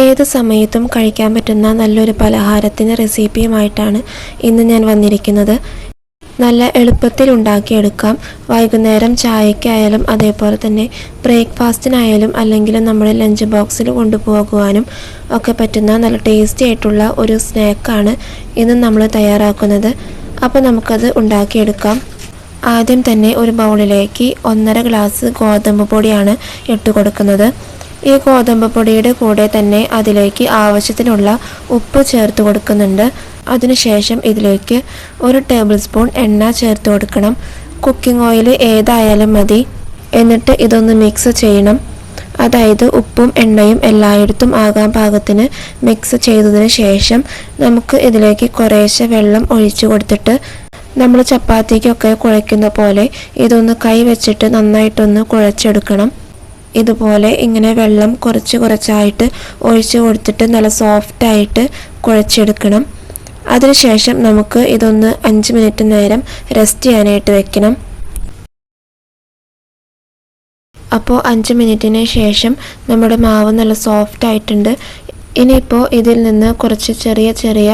ഏത് സമയത്തും കഴിക്കാൻ പറ്റുന്ന നല്ലൊരു പലഹാരത്തിന് റെസിപ്പിയുമായിട്ടാണ് ഇന്ന് ഞാൻ വന്നിരിക്കുന്നത്. നല്ല എളുപ്പത്തിൽ ഉണ്ടാക്കിയെടുക്കാം. വൈകുന്നേരം ചായക്കായാലും അതേപോലെ തന്നെ ബ്രേക്ക്ഫാസ്റ്റിനായാലും അല്ലെങ്കിൽ നമ്മുടെ ലഞ്ച് ബോക്സിൽ കൊണ്ടുപോകുവാനും ഒക്കെ പറ്റുന്ന നല്ല ടേസ്റ്റി ആയിട്ടുള്ള ഒരു സ്നാക്കാണ് ഇന്ന് നമ്മൾ തയ്യാറാക്കുന്നത്. അപ്പോൾ നമുക്കത് ഉണ്ടാക്കിയെടുക്കാം. ആദ്യം തന്നെ ഒരു ബൗളിലേക്ക് ഒന്നര ഗ്ലാസ് ഗോതമ്പ് പൊടിയാണ് ഇട്ട് കൊടുക്കുന്നത്. ഈ ഗോതമ്പ് പൊടിയുടെ കൂടെ തന്നെ അതിലേക്ക് ആവശ്യത്തിനുള്ള ഉപ്പ് ചേർത്ത് കൊടുക്കുന്നുണ്ട്. അതിനുശേഷം ഇതിലേക്ക് ഒരു ടേബിൾ സ്പൂൺ എണ്ണ ചേർത്ത് കൊടുക്കണം. കുക്കിംഗ് ഓയിൽ ഏതായാലും മതി. എന്നിട്ട് ഇതൊന്ന് മിക്സ് ചെയ്യണം. അതായത് ഉപ്പും എണ്ണയും എല്ലായിടത്തും ആകാൻ പാകത്തിന് മിക്സ് ചെയ്തതിന് ശേഷം നമുക്ക് ഇതിലേക്ക് കുറേശ്ശെ വെള്ളം ഒഴിച്ചു കൊടുത്തിട്ട് നമ്മൾ ചപ്പാത്തിക്കൊക്കെ കുഴയ്ക്കുന്ന പോലെ ഇതൊന്ന് കൈ വെച്ചിട്ട് നന്നായിട്ടൊന്ന് കുഴച്ചെടുക്കണം. ഇതുപോലെ ഇങ്ങനെ വെള്ളം കുറച്ച് കുറച്ചായിട്ട് ഒഴിച്ചു കൊടുത്തിട്ട് നല്ല സോഫ്റ്റായിട്ട് കുഴച്ചെടുക്കണം. അതിനുശേഷം നമുക്ക് ഇതൊന്ന് അഞ്ച് മിനിറ്റ് നേരം റെസ്റ്റ് ചെയ്യാനായിട്ട് വെക്കണം. അപ്പോൾ അഞ്ച് മിനിറ്റിന് ശേഷം നമ്മുടെ മാവ് നല്ല സോഫ്റ്റ് ആയിട്ടുണ്ട്. ഇനിയിപ്പോൾ ഇതിൽ നിന്ന് കുറച്ച് ചെറിയ ചെറിയ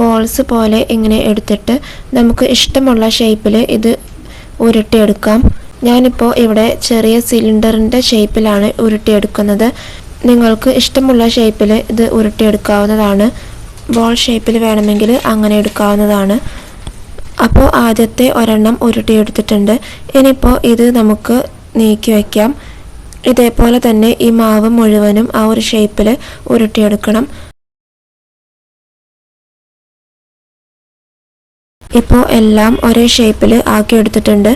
ബോൾസ് പോലെ ഇങ്ങനെ എടുത്തിട്ട് നമുക്ക് ഇഷ്ടമുള്ള ഷേപ്പിൽ ഇത് ഉരുട്ടിയെടുക്കാം. ഞാനിപ്പോൾ ഇവിടെ ചെറിയ സിലിണ്ടറിന്റെ ഷേപ്പിലാണ് ഉരുട്ടിയെടുക്കുന്നത്. നിങ്ങൾക്ക് ഇഷ്ടമുള്ള ഷേപ്പിൽ ഇത് ഉരുട്ടിയെടുക്കാവുന്നതാണ്. ബോൾ ഷേപ്പിൽ വേണമെങ്കിൽ അങ്ങനെ എടുക്കാവുന്നതാണ്. അപ്പോൾ ആദ്യത്തെ ഒരെണ്ണം ഉരുട്ടിയെടുത്തിട്ടുണ്ട്. ഇനിയിപ്പോൾ ഇത് നമുക്ക് നീക്കി വയ്ക്കാം ഇതേപോലെ തന്നെ ഈ മാവ് മുഴുവനും ആ ഒരു ഷേപ്പിൽ ഉരുട്ടിയെടുക്കണം. ഇപ്പോൾ എല്ലാം ഒരേ ഷേപ്പിൽ ആക്കി എടുത്തിട്ടുണ്ട്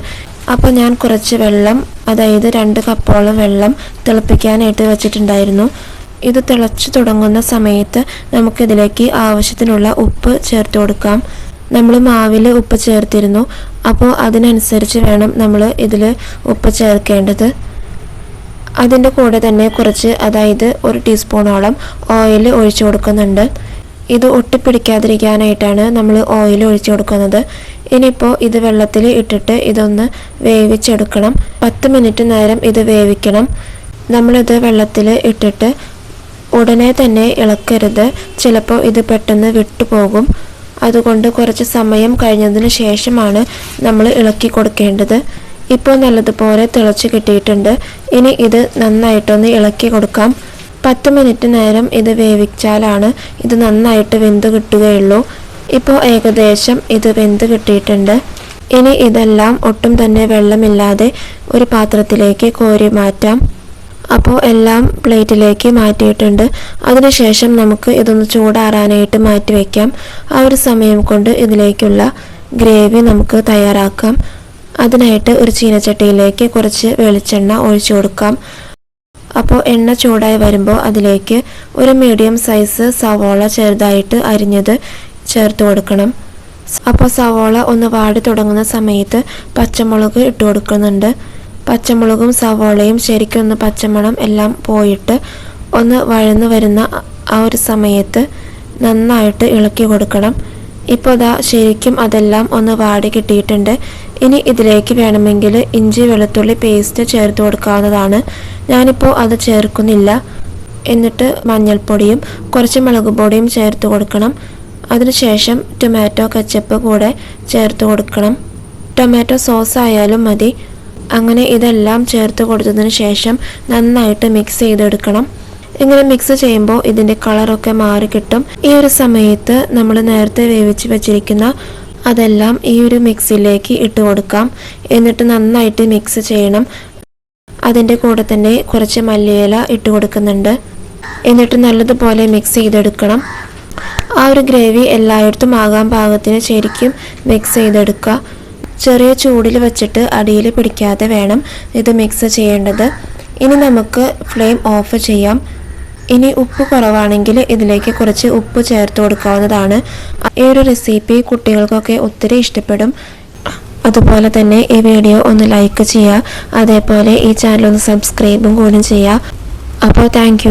അപ്പോൾ ഞാൻ കുറച്ച് വെള്ളം അതായത് രണ്ട് കപ്പോളം വെള്ളം തിളപ്പിക്കാനായിട്ട് വെച്ചിട്ടുണ്ടായിരുന്നു. ഇത് തിളച്ചു തുടങ്ങുന്ന സമയത്ത് നമുക്കിതിലേക്ക് ആവശ്യത്തിനുള്ള ഉപ്പ് ചേർത്ത് കൊടുക്കാം. നമ്മൾ മാവിൽ ഉപ്പ് ചേർത്തിരുന്നു. അപ്പോൾ അതിനനുസരിച്ച് വേണം നമ്മൾ ഇതിൽ ഉപ്പ് ചേർക്കേണ്ടത്. അതിന്റെ കൂടെ തന്നെ കുറച്ച് അതായത് ഒരു ടീസ്പൂണോളം ഓയിൽ ഒഴിച്ചു കൊടുക്കുന്നുണ്ട്. ഇത് ഒട്ടിപ്പിടിക്കാതിരിക്കാനായിട്ടാണ് നമ്മൾ ഓയിൽ ഒഴിച്ചു കൊടുക്കുന്നത്. ഇനിയിപ്പോൾ ഇത് വെള്ളത്തിൽ ഇട്ടിട്ട് ഇതൊന്ന് വേവിച്ചെടുക്കണം. പത്ത് മിനിറ്റ് നേരം ഇത് വേവിക്കണം. നമ്മളിത് വെള്ളത്തിൽ ഇട്ടിട്ട് ഉടനെ തന്നെ ഇളക്കരുത്. ചിലപ്പോൾ ഇത് പെട്ടെന്ന് വിട്ടുപോകും. അതുകൊണ്ട് കുറച്ച് സമയം കഴിഞ്ഞതിന് ശേഷമാണ് നമ്മൾ ഇളക്കി കൊടുക്കേണ്ടത്. ഇപ്പോൾ നല്ലതുപോലെ തിളച്ച് കിട്ടിയിട്ടുണ്ട്. ഇനി ഇത് നന്നായിട്ടൊന്ന് ഇളക്കി കൊടുക്കാം. പത്ത് മിനിറ്റ് നേരം ഇത് വേവിച്ചാലാണ് ഇത് നന്നായിട്ട് വെന്ത് കിട്ടുകയുള്ളൂ. ഇപ്പോൾ ഏകദേശം ഇത് വെന്ത് കിട്ടിയിട്ടുണ്ട്. ഇനി ഇതെല്ലാം ഒട്ടും തന്നെ വെള്ളമില്ലാതെ ഒരു പാത്രത്തിലേക്ക് കോരി മാറ്റാം. അപ്പോൾ എല്ലാം പ്ലേറ്റിലേക്ക് മാറ്റിയിട്ടുണ്ട്. അതിനുശേഷം നമുക്ക് ഇതൊന്ന് ചൂടാറാനായിട്ട് മാറ്റി വയ്ക്കാം. ആ ഒരു സമയം കൊണ്ട് ഇതിലേക്കുള്ള ഗ്രേവി നമുക്ക് തയ്യാറാക്കാം. അതിനായിട്ട് ഒരു ചീനച്ചട്ടിയിലേക്ക് കുറച്ച് വെളിച്ചെണ്ണ ഒഴിച്ചു കൊടുക്കാം. അപ്പോൾ എണ്ണ ചൂടായി വരുമ്പോൾ അതിലേക്ക് ഒരു മീഡിയം സൈസ് സവോള ചെറുതായിട്ട് അരിഞ്ഞത് ചേർത്ത് കൊടുക്കണം. അപ്പോൾ സവോള ഒന്ന് വാടി തുടങ്ങുന്ന സമയത്ത് പച്ചമുളക് ഇട്ട് കൊടുക്കുന്നുണ്ട്. പച്ചമുളകും സവോളയും ഒന്ന് പച്ചമണം എല്ലാം പോയിട്ട് ഒന്ന് വഴന്നു വരുന്ന ആ ഒരു സമയത്ത് നന്നായിട്ട് ഇളക്കി കൊടുക്കണം. ഇപ്പോൾ ഇതാ ശരിക്കും അതെല്ലാം ഒന്ന് വാടി കിട്ടിയിട്ടുണ്ട്. ഇനി ഇതിലേക്ക് വേണമെങ്കിൽ ഇഞ്ചി വെളുത്തുള്ളി പേസ്റ്റ് ചേർത്ത് കൊടുക്കാവുന്നതാണ്. ഞാനിപ്പോൾ അത് ചേർക്കുന്നില്ല. എന്നിട്ട് മഞ്ഞൾപ്പൊടിയും കുറച്ച് മുളക് പൊടിയും ചേർത്ത് കൊടുക്കണം. അതിനുശേഷം ടൊമാറ്റോ കച്ചപ്പ് കൂടെ ചേർത്ത് കൊടുക്കണം. ടൊമാറ്റോ സോസ് ആയാലും മതി. അങ്ങനെ ഇതെല്ലാം ചേർത്ത് കൊടുത്തതിന് ശേഷം നന്നായിട്ട് മിക്സ് ചെയ്തെടുക്കണം. ഇങ്ങനെ മിക്സ് ചെയ്യുമ്പോൾ ഇതിന്റെ കളറൊക്കെ മാറി കിട്ടും. ഈ ഒരു സമയത്ത് നമ്മൾ നേരത്തെ വേവിച്ച് വെച്ചിരിക്കുന്ന അതെല്ലാം ഈ ഒരു മിക്സിയിലേക്ക് ഇട്ട് കൊടുക്കാം. എന്നിട്ട് നന്നായിട്ട് മിക്സ് ചെയ്യണം. അതിന്റെ കൂടെ തന്നെ കുറച്ച് മല്ലിയില ഇട്ട് കൊടുക്കുന്നുണ്ട്. എന്നിട്ട് നല്ലതുപോലെ മിക്സ് ചെയ്തെടുക്കണം. ആ ഒരു ഗ്രേവി എല്ലായിടത്തും ആകാൻ പാകത്തിന് ശരിക്കും മിക്സ് ചെയ്തെടുക്കുക. ചെറിയ ചൂടിൽ വെച്ചിട്ട് അടിയിൽ പിടിക്കാതെ വേണം ഇത് മിക്സ് ചെയ്യേണ്ടത്. ഇനി നമുക്ക് ഫ്ലെയിം ഓഫ് ചെയ്യാം. ഇനി ഉപ്പ് കുറവാണെങ്കിൽ ഇതിലേക്ക് കുറച്ച് ഉപ്പ് ചേർത്ത് കൊടുക്കാവുന്നതാണ്. ഈ ഒരു റെസിപ്പി കുട്ടികൾക്കൊക്കെ ഒത്തിരി ഇഷ്ടപ്പെടും. അതുപോലെ തന്നെ ഈ വീഡിയോ ഒന്ന് ലൈക്ക് ചെയ്യുക. അതേപോലെ ഈ ചാനൽ ഒന്ന് സബ്സ്ക്രൈബും കൂടി ചെയ്യുക. അപ്പോൾ താങ്ക്